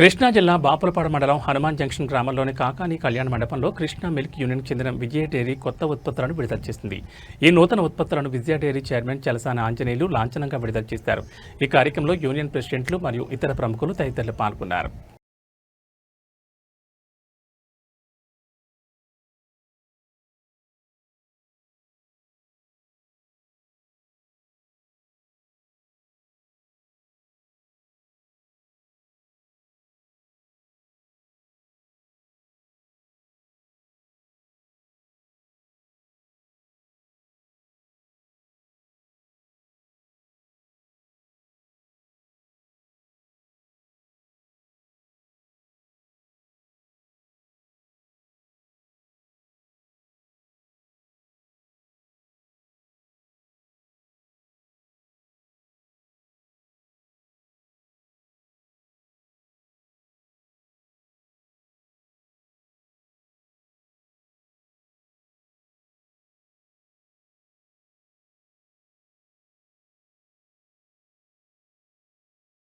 కృష్ణా జిల్లా బాపులపాడు మండలం హనుమాన్ జంక్షన్ గ్రామంలోని కాకాని కళ్యాణ మండపంలో కృష్ణా మిల్క్ యూనియన్కి చెందిన విజయ డైరీ కొత్త ఉత్పత్తులను విడుదల చేసింది. ఈ నూతన ఉత్పత్తులను విజయ డైరీ చైర్మన్ చలసాని ఆంజనేయులు లాంఛనంగా విడుదల చేశారు. ఈ కార్యక్రమంలో యూనియన్ ప్రెసిడెంట్లు మరియు ఇతర ప్రముఖులు తదితరులు పాల్గొన్నారు.